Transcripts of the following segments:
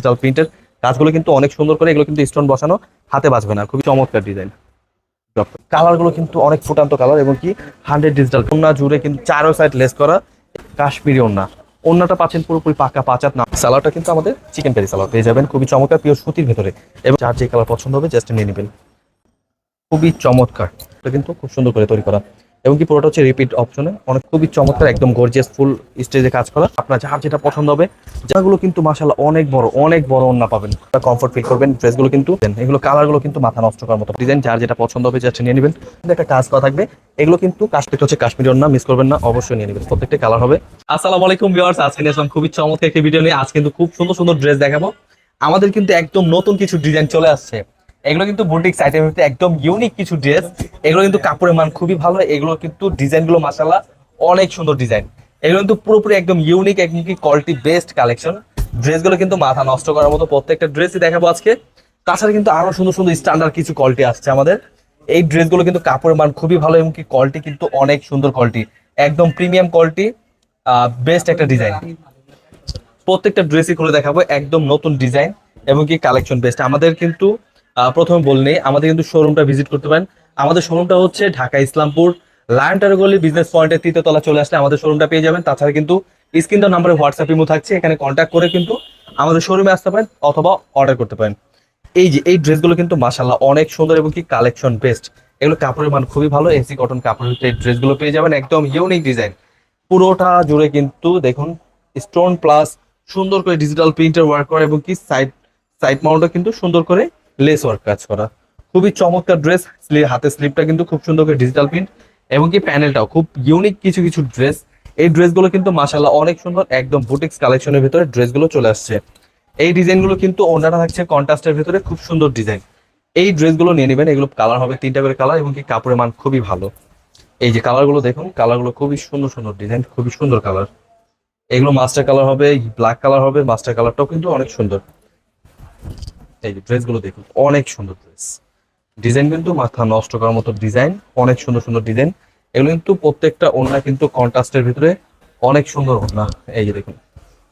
Digital প্রিন্টের কাজগুলো কিন্তু অনেক সুন্দর করে, এগুলো কিন্তু স্টোন বসানো, হাতে বাঁচবে না, খুবই চমৎকার ডিজাইন কালারগুলো কিন্তু অনেক ফুটান্ত কালার এবং কি হান্ড্রেড ডিজিটাল ওনা জুড়ে কিন্তু চারো সাইড লেস করা, কাশ্মীরি ওন্না ওন্নাটা পাচ্ছেন পুরোপুরি পাকা পাচাত না। সালাডটা কিন্তু আমাদের চিকেন কারি সালাদ পেয়ে যাবেন, খুবই চমৎকার পিওর সুতির ভেতরে। এবং যার যে কালার পছন্দ হবে জাস্ট নিয়ে নেবেন। খুবই চমৎকার কিন্তু খুব সুন্দর করে তৈরি করা। এবং কি পুরোটা হচ্ছে রিপিট অপশনে অনেক খুবই চমৎকার, একদম গর্জিয়াস ফুল স্টেজে কাজ করা। আপনার যার যেটা পছন্দ হবে যাগুলো কিন্তু মাসাল্লাহ অনেক বড় অনেক বড় ওন্না পাবেন। কমফর্ট ফিল করবেন ড্রেসগুলো কিন্তু এগুলো কালারগুলো কিন্তু মাথা নষ্ট করার মতো। ডিজাইন যার যেটা পছন্দ হবে জাস্ট নিয়ে নেবেন। একটা কাজ করা থাকবে। এগুলো কিন্তু কাশ্মীর হচ্ছে কাশ্মীরি ওন্না মিস করবেন না, অবশ্যই নিয়ে নেবেন। প্রত্যেকটা কালার হবে। আসসালামু আলাইকুম ভিউয়ার্স আজকে নিয়ে আসলাম খুবই চমৎকার একটি ভিডিও নিয়ে। আজ কিন্তু খুব সুন্দর সুন্দর ড্রেস দেখাবো। আমাদের কিন্তু একদম নতুন কিছু ডিজাইন চলে আসছে। এগুলো কিন্তু বুটিক সাইটের ভিতরে একদম ইউনিক কিছু ড্রেস এগুলো কিন্তু কাপড়ের মান খুবই ভালো। এগুলো কিন্তু ডিজাইনগুলো মাসাল্লাহ অনেক সুন্দর ডিজাইন এগুলো কিন্তু পুরোপুরি একদম ইউনিক একদম কোয়ালিটি বেস্ট কালেকশন ড্রেসগুলো কিন্তু মাথা নষ্ট করার মতো প্রত্যেকটা ড্রেসই দেখাবো আজকে। তাছাড়া কিন্তু আরও সুন্দর সুন্দর স্ট্যান্ডার্ড কিছু কোয়ালিটি আসছে আমাদের। এই ড্রেসগুলো কিন্তু কাপড়ের মান খুবই ভালো এবং কি কোয়ালিটি কিন্তু অনেক সুন্দর কোয়ালিটি একদম প্রিমিয়াম কোয়ালিটি বেস্ট একটা ডিজাইন প্রত্যেকটা ড্রেসই খুলে দেখাবো, একদম নতুন ডিজাইন এবং কি কালেকশন বেস্ট আমাদের কিন্তু প্রথমে বলনি আমাদের কিন্তু শোরুমটা ভিজিট করতে পারেন। আমাদের শোরুমটা হচ্ছে ঢাকা ইসলামপুর, লায়ন টারগলি বিজনেস পয়েন্টের তৃতীয় তলা চলে আসলে আমাদের শোরুমটা পেয়ে যাবেন। তাছাড়া কিন্তু স্ক্রিন তো নাম্বারে হোয়াটসঅ্যাপ ইমো থাকছে, এখানে কন্ট্যাক্ট করে কিন্তু আমাদের শোরুমে আসতে পারেন অথবা অর্ডার করতে পারেন। এই যে, এই ড্রেসগুলো কিন্তু মাসাল্লাহ অনেক সুন্দর এবং কি কালেকশন বেস্ট এগুলো কাপড়ের মান খুবই ভালো এসি কটন কাপড়ের এই ড্রেসগুলো পেয়ে যাবেন, একদম ইউনিক ডিজাইন পুরোটা জুড়ে কিন্তু দেখুন স্টোন প্লাস সুন্দর করে ডিজিটাল প্রিন্টার ওয়ার্ক করা এবং কি সাইড সাইড মাউন্টও কিন্তু সুন্দর করে লেস ওয়ার্ক কাজ করা। খুবই চমৎকার ড্রেস হাতে স্লিপটা কিন্তু খুব সুন্দর করে ডিজিটাল প্রিন্ট এবং কি প্যানেলটাও খুব ইউনিক কিছু কিছু ড্রেস এই ড্রেসগুলো কিন্তু মাসাল্লাহ অনেক সুন্দর, একদম বুটিক্স কালেকশনের ভিতরে ড্রেসগুলো চলে আসছে। এই ডিজাইনগুলো কিন্তু ওনারা থাকছে কন্ট্রাস্টের ভিতরে, খুব সুন্দর ডিজাইন এই ড্রেসগুলো নিয়ে নেবেন, এগুলো কালার হবে তিনটা করে কালার এবং কি কাপড়ের মান খুবই ভালো। এই যে কালারগুলো দেখুন কালারগুলো খুবই সুন্দর সুন্দর ডিজাইন খুবই সুন্দর কালার এগুলো মাস্টার কালার হবে ব্ল্যাক কালার হবে মাস্টার কালারটাও কিন্তু অনেক সুন্দর। এই যে ড্রেসগুলো দেখুন, অনেক সুন্দর ড্রেস ডিজাইন কিন্তু মাথা নষ্ট করার মতো ডিজাইন অনেক সুন্দর সুন্দর ডিজাইন এগুলো কিন্তু প্রত্যেকটা ওড়না কিন্তু কন্ট্রাস্টের ভিতরে অনেক সুন্দর ওড়না। এই যে দেখুন,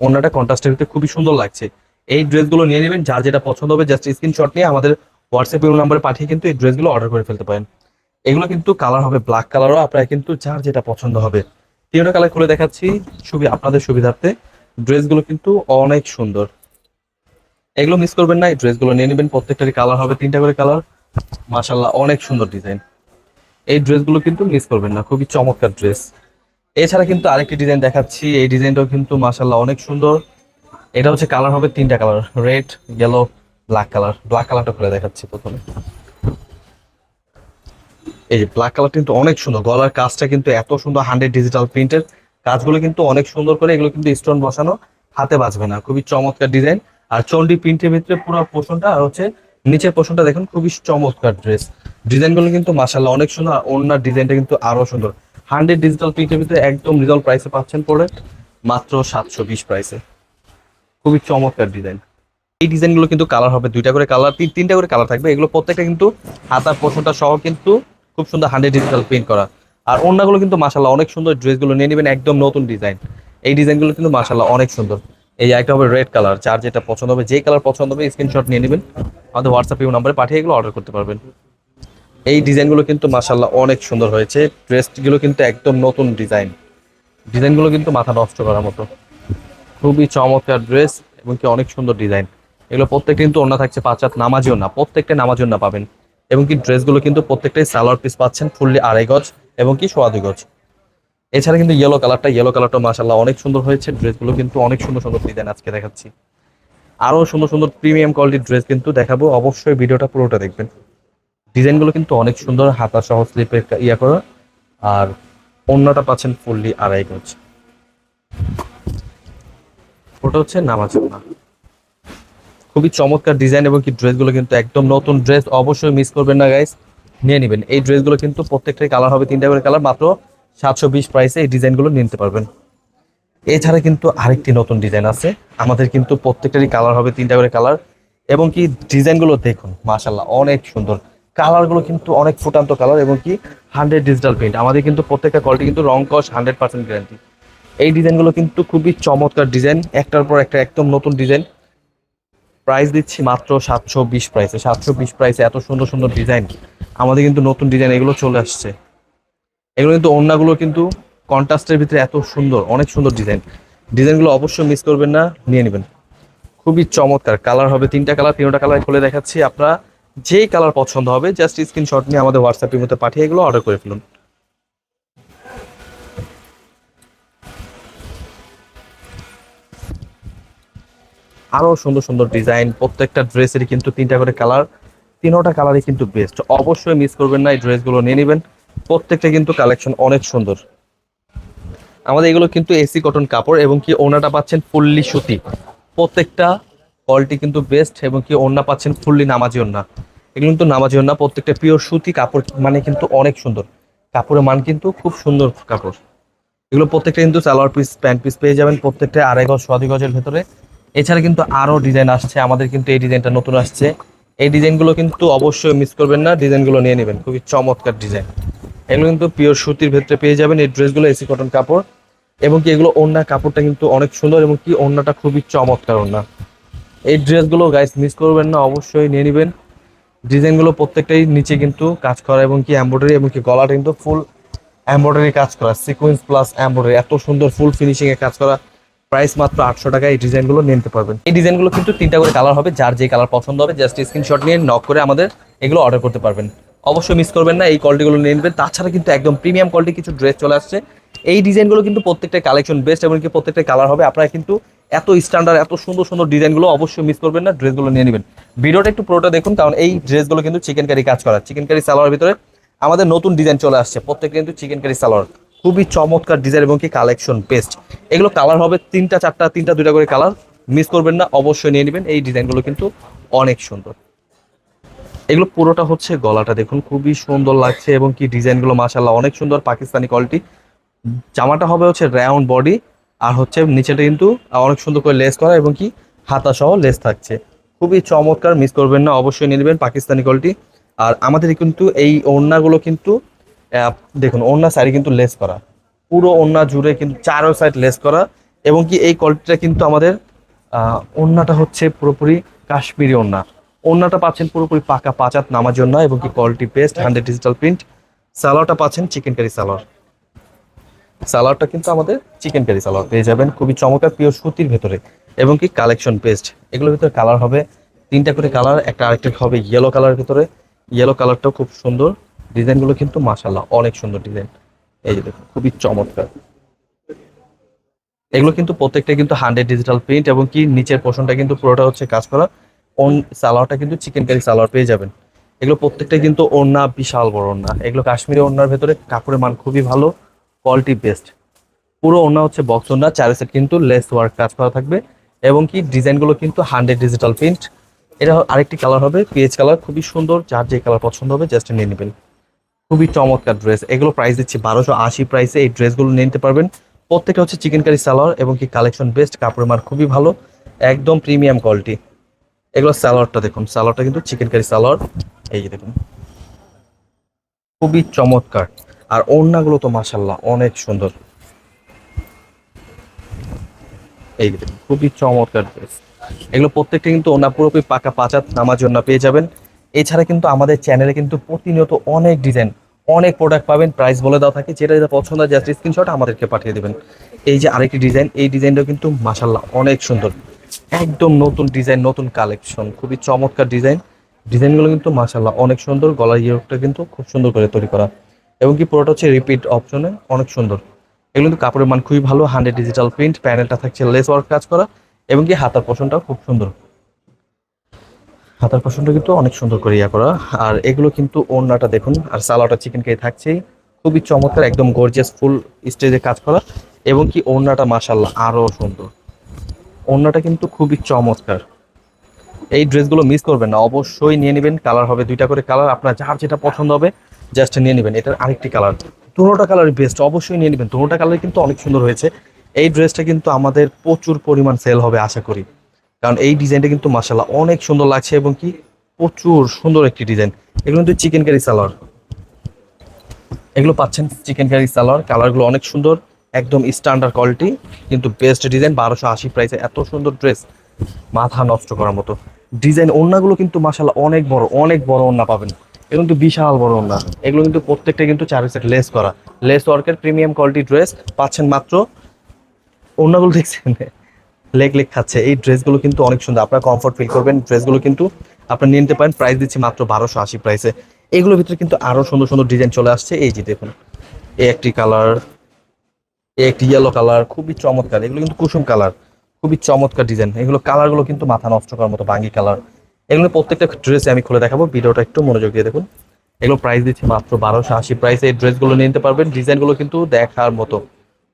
ওড়নাটা কন্ট্রাস্টের ভিতরে খুবই সুন্দর লাগছে। এই ড্রেসগুলো নিয়ে নেবেন, যার যেটা পছন্দ হবে জাস্ট স্ক্রিনশট নিয়ে আমাদের হোয়াটসঅ্যাপ নাম্বারে পাঠিয়ে কিন্তু এই ড্রেসগুলো অর্ডার করে ফেলতে পারেন। এগুলো কিন্তু কালার হবে ব্ল্যাক কালারও আপনার কিন্তু যার যেটা পছন্দ হবে। তিনটা কালার খুলে দেখাচ্ছি, সুবি আপনাদের সুবিধার্থে। ড্রেসগুলো কিন্তু অনেক সুন্দর। এগুলো মিস করবেন না, এই ড্রেসগুলো নিয়ে নেবেন, প্রত্যেকটারই কালার হবে, তিনটা করে কালার মাশাল্লাহ অনেক সুন্দর ডিজাইন এই ড্রেসগুলো কিন্তু মিস করবেন না, খুবই চমৎকার ড্রেস এছাড়া কিন্তু আরেকটি ডিজাইন দেখাচ্ছি, এই ডিজাইনটাও কিন্তু মাশাল্লাহ অনেক সুন্দর। এটা হচ্ছে কালার হবে তিনটা colour red yellow black colour black কালারটা খুলে দেখাচ্ছি প্রথমে। এই যে ব্ল্যাক কালার কিন্তু অনেক সুন্দর, গলার কাজটা কিন্তু এত সুন্দর হান্ড্রেড ডিজিটাল প্রিন্টের কাজগুলো কিন্তু অনেক সুন্দর করে, এগুলো কিন্তু স্টোন বসানো, হাতে বাঁচবে না, খুবই চমৎকার ডিজাইন আর চন্ডি প্রিন্টের ভিতরে পুরো পোষণটা আর হচ্ছে নিচের পোষণটা দেখুন খুবই চমৎকার ড্রেস ডিজাইনগুলো কিন্তু মাসাল্লাহ অনেক সুন্দর ওনার ডিজাইনটা কিন্তু আরও সুন্দর। হান্ড্রেড ডিজিটাল প্রিন্টের ভিতরে একদম রিজল প্রাইসে পাচ্ছেন পরে মাত্র সাতশো বিশ প্রাইসে খুবই চমৎকার ডিজাইন এই ডিজাইনগুলো কিন্তু কালার হবে, দুইটা করে কালার তিন, তিনটা করে কালার থাকবে। এগুলো প্রত্যেকটা কিন্তু হাতার পোষণটা সহ কিন্তু খুব সুন্দর হান্ড্রেড ডিজিটাল প্রিন্ট করা। আর অন্যগুলো কিন্তু মাসাল্লাহ অনেক সুন্দর ড্রেসগুলো নিয়ে নেবেন, একদম নতুন ডিজাইন এই ডিজাইনগুলো কিন্তু মাসাল্লাহ অনেক সুন্দর। এই একটা হবে রেড কালার যার যেটা পছন্দ হবে যে কালার পছন্দ হবে স্ক্রিনশট নিয়ে নেবেন। আমাদের হোয়াটসঅ্যাপ ইউ নাম্বারে পাঠিয়ে এগুলো অর্ডার করতে পারবেন। এই ডিজাইনগুলো কিন্তু মাসাল্লাহ অনেক সুন্দর হয়েছে। ড্রেসগুলো কিন্তু একদম নতুন ডিজাইন ডিজাইনগুলো কিন্তু মাথা নষ্ট করার মতো। খুবই চমৎকার ড্রেস এবং কি অনেক সুন্দর ডিজাইন এগুলো প্রত্যেকটা কিন্তু অন্য থাকছে পাঁচ হাত নামাজিও না প্রত্যেকটা নামাজিও না পাবেন। এবং কি ড্রেসগুলো কিন্তু প্রত্যেকটাই সালোয়ার পিস পাচ্ছেন ফুললি আড়াই গজ এবং কি সোয়া গজ। এছাড়া কিন্তু ইয়েলো কালারটা ইয়েলো কালারটা মাসাল্লাহ অনেক সুন্দর হয়েছে। ড্রেসগুলো কিন্তু অনেক সুন্দর সুন্দর ডিজাইন আজকে দেখাচ্ছি। আরও সুন্দর সুন্দর প্রিমিয়াম কোয়ালিটির ড্রেস কিন্তু দেখাবো। অবশ্যই ভিডিওটা পুরোটা দেখবেন। ডিজাইনগুলো কিন্তু অনেক সুন্দর, হাতা সহ স্লিপে ইয়া করা। আর অন্যটা পাচ্ছেন ফুললি আড়াই গজ। ওটা হচ্ছে নামাজ খুবই চমৎকার ডিজাইন এবং কি ড্রেসগুলো কিন্তু একদম নতুন ড্রেস, অবশ্যই মিস করবেন না গাইস নিয়ে নেবেন। এই ড্রেসগুলো কিন্তু প্রত্যেকটাই কালার হবে, তিনটা করে কালার মাত্র সাতশো বিশ প্রাইসে এই ডিজাইনগুলো নিতে পারবেন। এছাড়া কিন্তু আরেকটি নতুন ডিজাইন আছে। আমাদের কিন্তু প্রত্যেকটারই কালার হবে, তিনটা করে কালার এবং কি ডিজাইনগুলো দেখুন মাশাল্লাহ অনেক সুন্দর। কালারগুলো কিন্তু অনেক ফুটান্ত কালার এবং কি হান্ড্রেড ডিজিটাল প্রিন্ট আমাদের কিন্তু প্রত্যেকটা কোয়ালিটি কিন্তু রং কস হান্ড্রেড পার্সেন্ট গ্যারান্টি এই ডিজাইনগুলো কিন্তু খুবই চমৎকার ডিজাইন একটার পর একটা একদম নতুন ডিজাইন প্রাইস দিচ্ছি মাত্র সাতশো বিশ প্রাইসে সাতশো বিশ প্রাইসে এত সুন্দর সুন্দর ডিজাইন আমাদের কিন্তু নতুন ডিজাইন এগুলো চলে আসছে। এগুলো কিন্তু ওড়নাগুলো কিন্তু কন্ট্রাস্টের ভিতরে এত সুন্দর, অনেক সুন্দর ডিজাইন। ডিজাইনগুলো অবশ্যই মিস করবেন না, নিয়ে নেবেন। খুবই চমৎকার কালার হবে, তিনটা কালার তিনটা কালার খুলে দেখাচ্ছি আপনারা। যেই কালার পছন্দ হবে জাস্ট স্ক্রিনশট নিয়ে আমাদের হোয়াটসঅ্যাপের মধ্যে পাঠিয়ে এগুলো অর্ডার করে ফেলুন। আরও সুন্দর সুন্দর ডিজাইন, প্রত্যেকটা ড্রেসেরই কিন্তু তিনটা করে কালার, তিনোটা কালারই কিন্তু বেস্ট অবশ্যই মিস করবেন না, এই ড্রেসগুলো নিয়ে নেবেন। প্রত্যেকটা কিন্তু কালেকশন অনেক সুন্দর। আমাদের এগুলো কিন্তু এসি কটন কাপড় এবং কি ওনাটা পাচ্ছেন ফুললি সুতি। প্রত্যেকটা কোয়ালিটি কিন্তু বেস্ট এবং কি ওন্না পাচ্ছেন ফুললি নামাজি ওন্না এগুলো কিন্তু নামাজি ওন্না প্রত্যেকটা পিওর সুতি কাপড় মানে কিন্তু অনেক সুন্দর। কাপড়ের মান কিন্তু খুব সুন্দর কাপড়। এগুলো প্রত্যেকটা কিন্তু সালোয়ার পিস প্যান্ট পিস পেয়ে যাবেন প্রত্যেকটা আড়াই গজ সোয়াদি গজের ভেতরে। এছাড়া কিন্তু আরও ডিজাইন আসছে, আমাদের কিন্তু এই ডিজাইনটা নতুন আসছে। এই ডিজাইনগুলো কিন্তু অবশ্যই মিস করবেন না ডিজাইনগুলো নিয়ে নেবেন। খুবই চমৎকার ডিজাইন এগুলো কিন্তু পিওর সুতির ভেতরে পেয়ে যাবেন এই ড্রেসগুলো এসি কটন কাপড়। এবং কি এগুলো ওড়না কাপড়টা কিন্তু অনেক সুন্দর এবং কি ওড়নাটা খুবই চমৎকার ওড়না। এই ড্রেসগুলো গাইস মিস করবেন না, অবশ্যই নিয়ে নেবেন। ডিজাইনগুলো প্রত্যেকটাই নিচে কিন্তু কাজ করা এবং কি এমব্রয়ডারি এবং কি গলাটা কিন্তু ফুল এমব্রয়ডারি কাজ করা। সিকোয়েন্স প্লাস এমব্রয়ডারি এত সুন্দর ফুল ফিনিশিং এ কাজ করা। প্রাইস মাত্র আটশো টাকা এই ডিজাইনগুলো নিতে পারবেন। এই ডিজাইনগুলো কিন্তু তিনটা করে কালার হবে, যার যে কালার পছন্দ হবে জাস্ট স্ক্রিনশট নিয়ে নক করে আমাদের এগুলো অর্ডার করতে পারবেন। অবশ্যই মিস করবেন না, এই কোয়ালিটিগুলো নিয়ে নেবেন। তাছাড়া কিন্তু একদম প্রিমিয়াম কোয়ালিটি কিছু ড্রেস চলে আসছে। এই ডিজাইনগুলো কিন্তু প্রত্যেকটা কালেকশন বেস্ট এবং কি প্রত্যেকটা কালার হবে। আপনারা কিন্তু এত স্ট্যান্ডার্ড এত সুন্দর সুন্দর ডিজাইনগুলো অবশ্যই মিস করবেন না ড্রেসগুলো নিয়ে নেবেন। ভিডিওটা একটু পুরোটা দেখুন, কারণ এই ড্রেসগুলো কিন্তু চিকেন কারি কাজ করা। চিকেন কারি সালোয়ার ভিতরে আমাদের নতুন ডিজাইন চলে আসছে। প্রত্যেকটা কিন্তু চিকেন কারি সালোয়ার খুবই চমৎকার ডিজাইন এবং কি কালেকশন বেস্ট এগুলো কালার হবে তিনটা, চারটা, তিনটা, দুইটা করে কালার মিস করবেন না, অবশ্যই নিয়ে নেবেন। এই ডিজাইনগুলো কিন্তু অনেক সুন্দর। এগুলো পুরোটা হচ্ছে গলাটা দেখুন, খুবই সুন্দর লাগছে এবং কি ডিজাইনগুলো মাশাল্লাহ অনেক সুন্দর পাকিস্তানি কোয়ালিটি জামাটা হবে হচ্ছে রাউন্ড বডি আর হচ্ছে নিচেটা কিন্তু অনেক সুন্দর করে লেস করা এবং কি হাতা সহ লেস থাকছে। খুবই চমৎকার মিস করবেন না, অবশ্যই নিয়ে নেবেন পাকিস্তানি কোয়ালিটি আর আমাদের কিন্তু এই ওড়নাগুলো কিন্তু দেখুন, ওড়না সাইডে কিন্তু লেস করা। পুরো ওড়না জুড়ে কিন্তু চারো সাইড লেস করা এবং কি এই কোয়ালিটিটা কিন্তু আমাদের ওড়নাটা হচ্ছে পুরোপুরি কাশ্মীরি ওড়না। ওড়নাটা পাচ্ছেন পুরোপুরি পাকা পাঁচাত নামার জন্য এবং কি quality best hundred digital print সালোয়ারটা পাচ্ছেন চিকেন কারি সালোয়ার। সালোয়ারটা কিন্তু আমাদের চিকেন কারি সালোয়ার পেয়ে যাবেন। খুবই চমৎকার পিওর সুতির ভেতরে। এবং কি কালেকশন পেস্ট এগুলোর ভিতরে কালার হবে তিনটা করে কালার একটা আরেকটা হবে ইয়েলো কালার ভিতরে। ইয়েলো কালারটাও খুব সুন্দর। ডিজাইনগুলো কিন্তু মাশাল্লাহ অনেক সুন্দর ডিজাইন এই যে দেখুন, খুবই চমৎকার। এগুলো কিন্তু প্রত্যেকটা কিন্তু হান্ড্রেড ডিজিটাল প্রিন্ট এবং কি নিচের পোর্শনটা কিন্তু পুরোটা হচ্ছে কাজ করা। অন সালোয়ারটা কিন্তু চিকেন কারি সালোয়ার পেয়ে যাবেন। এগুলো প্রত্যেকটা কিন্তু ওড়না বিশাল বড় ওড়না। এগুলো কাশ্মীরি ওড়নার ভেতরে কাপড়ের মান খুবই ভালো কোয়ালিটি বেস্ট পুরো ওড়না হচ্ছে বক্স ওড়না, চারি সেট কিন্তু লেস ওয়ার্ক কাজ করা থাকবে এবং কি ডিজাইনগুলো কিন্তু হান্ড্রেড ডিজিটাল প্রিন্ট এটা আরেকটি কালার হবে পিএইচ কালার খুবই সুন্দর, যার যে কালার পছন্দ হবে জাস্ট নিয়ে নেবেন। খুবই চমৎকার ড্রেস এগুলো প্রাইস দিচ্ছি বারোশো আশি প্রাইসে এই ড্রেসগুলো নিয়ে নিতে পারবেন। প্রত্যেকটা হচ্ছে চিকেন কারি সালোয়ার এবং কি কালেকশন বেস্ট কাপড়ের মান খুবই ভালো, একদম প্রিমিয়াম কোয়ালিটি এগুলো সালোয়ারটা দেখুন সালোয়ারটা কিন্তু চিকেন কারি সালোয়ার এই যে দেখুন। খুবই চমৎকার। আর ওড়নাগুলো তো মাসাল্লাহ অনেক সুন্দর। এই দেখুন, খুবই চমৎকার এগুলো প্রত্যেকটা কিন্তু ওনা পুরোপুরি পাকা পাচাত নামার জন্য পেয়ে যাবেন। এছাড়া কিন্তু আমাদের চ্যানেলে কিন্তু প্রতিনিয়ত অনেক ডিজাইন অনেক প্রোডাক্ট পাবেন। প্রাইস বলে দেওয়া থাকে, যেটা যেটা পছন্দ হয় জাস্ট স্ক্রিনশট আমাদেরকে পাঠিয়ে দেবেন। এই যে আরেকটি ডিজাইন এই ডিজাইনটাও কিন্তু মাসাল্লাহ অনেক সুন্দর। একদম নতুন ডিজাইন, নতুন কালেকশন, খুবই চমৎকার ডিজাইন। ডিজাইনগুলো কিন্তু মাসাল্লাহ অনেক সুন্দর, গলার ইয়েটা কিন্তু খুব সুন্দর করে তৈরি করা। এবং কি পুরোটা হচ্ছে রিপিট অপশনে অনেক সুন্দর। এগুলো কিন্তু কাপড়ের মান খুবই ভালো, হান্ড্রেড ডিজিটাল প্রিন্ট প্যানেলটা থাকছে লেস ওয়ার্ক কাজ করা, এবং কি হাতার পোষণটাও খুব সুন্দর। হাতার পোষণটা কিন্তু অনেক সুন্দর করে ইয়া করা। আর এগুলো কিন্তু ওড়নাটা দেখুন, আর সালাটা চিকেন কেই থাকছেই। খুবই চমৎকার, একদম গর্জিয়াস ফুল স্টেজে কাজ করা। এবং কি ওড়নাটা মাসাল্লাহ আরও সুন্দর। ওড়নাটা কিন্তু খুবই চমৎকার। এই ড্রেসগুলো মিস করবেন না, অবশ্যই নিয়ে নেবেন, কালার হবে দুইটা করে কালার, আপনার যার যেটা পছন্দ হবে জাস্ট নিয়ে নেবেন। এটার আরেকটি কালার, দুটোটা কালার বেস্ট অবশ্যই নিয়ে নেবেন। দুটোটা কালার কিন্তু অনেক সুন্দর হয়েছে। এই ড্রেসটা কিন্তু আমাদের প্রচুর পরিমাণ সেল হবে, আশা করি। কারণ এই ডিজাইনটা কিন্তু মাসাল্লাহ অনেক সুন্দর লাগছে এবং কি প্রচুর সুন্দর একটি ডিজাইন। এগুলো কিন্তু চিকেন কারি সালোয়ার এগুলো পাচ্ছেন চিকেন কারি সালোয়ার কালারগুলো অনেক সুন্দর। একদম স্ট্যান্ডার্ড কোয়ালিটি কিন্তু বেস্ট ডিজাইন বারোশো আশি প্রাইসে এত সুন্দর ড্রেস মাথা নষ্ট করার মতো। ডিজাইন ওড়নাগুলো কিন্তু মাসাল্লাহ অনেক বড় অনেক বড় ওড়না পাবেন। এগুলো কিন্তু বিশাল বড় ওড়না। এগুলো কিন্তু প্রত্যেকটা কিন্তু চার সেট লেস করা। লেস ওয়ার্কের প্রিমিয়াম কোয়ালিটি ড্রেস পাচ্ছেন মাত্র, ওড়নাগুলো দেখছেন? লেগ লেগ খাচ্ছে। এই ড্রেসগুলো কিন্তু অনেক সুন্দর। আপনারা কমফর্ট ফিল করবেন ড্রেসগুলো কিন্তু আপনারা নিয়ে নিতে পারেন প্রাইস দিচ্ছি মাত্র বারোশো আশি প্রাইসে এগুলোর ভিতরে কিন্তু আরও সুন্দর সুন্দর ডিজাইন চলে আসছে। এই যে দেখুন, এই একটি কালার একটি ইয়েলো কালার খুবই চমৎকার। এগুলো কিন্তু কুসুম কালার খুবই চমৎকার ডিজাইন এগুলো কালারগুলো কিন্তু মাথা নষ্ট করার মতো বাঙ্গি কালার এগুলো প্রত্যেকটা ড্রেসে আমি খুলে দেখাবো, ভিডিওটা একটু মনোযোগ দিয়ে দেখুন। এগুলো প্রাইস দিচ্ছি মাত্র বারোশো আশি। প্রাইসে এই ড্রেসগুলো নিতে পারবেন ডিজাইনগুলো কিন্তু দেখার মতো।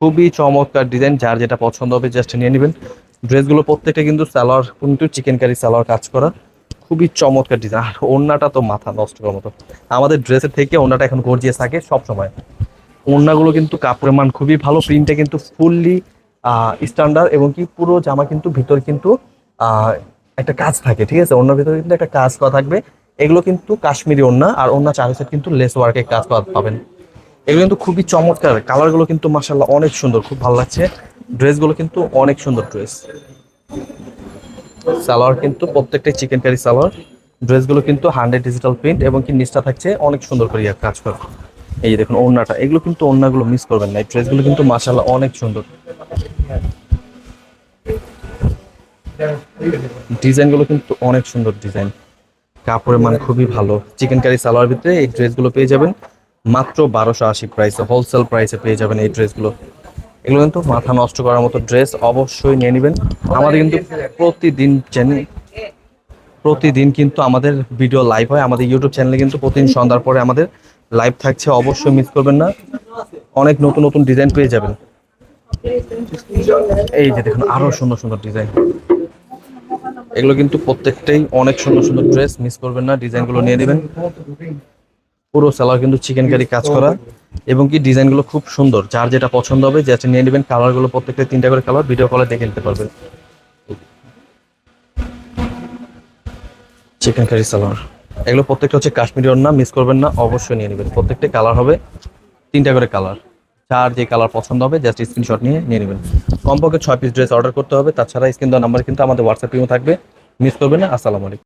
খুবই চমৎকার ডিজাইন যার যেটা পছন্দ হবে জাস্ট নিয়ে নেবেন। ড্রেসগুলো প্রত্যেকটা কিন্তু সালোয়ার, কিন্তু চিকেন কারি সালোয়ার কাজ করা। খুবই চমৎকার ডিজাইন আর ওড়নাটা তো মাথা নষ্ট করার মতো। আমাদের ড্রেসের থেকে ওড়নাটা এখন গর্জিয়াস থাকে সব সময় ওড়নাগুলো কিন্তু কাপড়ের মান খুবই ভালো প্রিন্টটা কিন্তু ফুললি স্ট্যান্ডার্ড এবং কি পুরো জামা কিন্তু ভিতরে কিন্তু একটা কাজ থাকে, ঠিক আছে? ওড়নার ভিতরে কিন্তু একটা কাজ করা থাকবে। এগুলো কিন্তু কাশ্মীরি ওড়না আর ওড়না চার সেট কিন্তু লেস ওয়ার্কের কাজ করা পাবেন। এগুলো কিন্তু খুবই চমৎকার। কালারগুলো কিন্তু মাসাল্লাহ অনেক সুন্দর, খুব ভালো লাগছে। ড্রেসগুলো কিন্তু অনেক সুন্দর ড্রেস সালোয়ার কিন্তু প্রত্যেকটাই চিকেন কারি সালোয়ার ড্রেসগুলো কিন্তু হান্ড্রেড ডিজিটাল প্রিন্ট এবং কি নিচটা থাকছে অনেক সুন্দর করে কাজ করা। এই যে দেখুন, ওড়নাটা। এগুলো কিন্তু ওড়নাগুলো মিস করবেন না। এই ড্রেসগুলো কিন্তু মাসাল্লাহ অনেক সুন্দর। ডিজাইনগুলো কিন্তু অনেক সুন্দর ডিজাইন। কাপড়ের মান খুবই ভালো। চিকেন কারি সালোয়ার ভিতরে এই ড্রেসগুলো পেয়ে যাবেন। মাত্র বারোশো আশি প্রাইসে হোলসেল প্রাইসে পেয়ে যাবেন এই ড্রেসগুলো। এগুলো কিন্তু মাথা নষ্ট করার মতো ড্রেস অবশ্যই নিয়ে নেবেন। আমাদের কিন্তু প্রতিদিন চ্যানেল প্রতিদিন কিন্তু আমাদের ভিডিও লাইভ হয়। আমাদের ইউটিউব চ্যানেলে কিন্তু প্রতিদিন সন্ধ্যার পরে আমাদের লাইভ থাকছে, অবশ্যই মিস করবেন না। অনেক নতুন নতুন ডিজাইন পেয়ে যাবেন। এই যে দেখুন, আরও সুন্দর সুন্দর ডিজাইন এগুলো কিন্তু প্রত্যেকটাই অনেক সুন্দর সুন্দর ড্রেস মিস করবেন না ডিজাইনগুলো নিয়ে নেবেন। পুরো সালোয়ার কিন্তু চিকেন কারি কাজ করা। এবং কি ডিজাইনগুলো খুব সুন্দর। যার যেটা পছন্দ হবে যেটা নিয়ে নেবেন। কালারগুলো প্রত্যেকটা তিনটা করে কালার ভিডিও কলে দেখে নিতে পারবেন। চিকেন কারি সালোয়ার এগুলো প্রত্যেকটা হচ্ছে কাশ্মীরি ওড়না মিস করবেন না, অবশ্যই নিয়ে নেবেন। প্রত্যেকটা কালার হবে, তিনটা করে কালার যার যে কালার পছন্দ হবে জাস্ট স্ক্রিনশট নিয়ে নিয়ে নেবেন। কমপক্ষে ছয় পিস ড্রেস অর্ডার করতে হবে, তাছাড়া স্ক্রিন দেওয়া নাম্বার কিন্তু আমাদের হোয়াটসঅ্যাপ থাকবে। মিস করবেন না, আসসালামু আলাইকুম।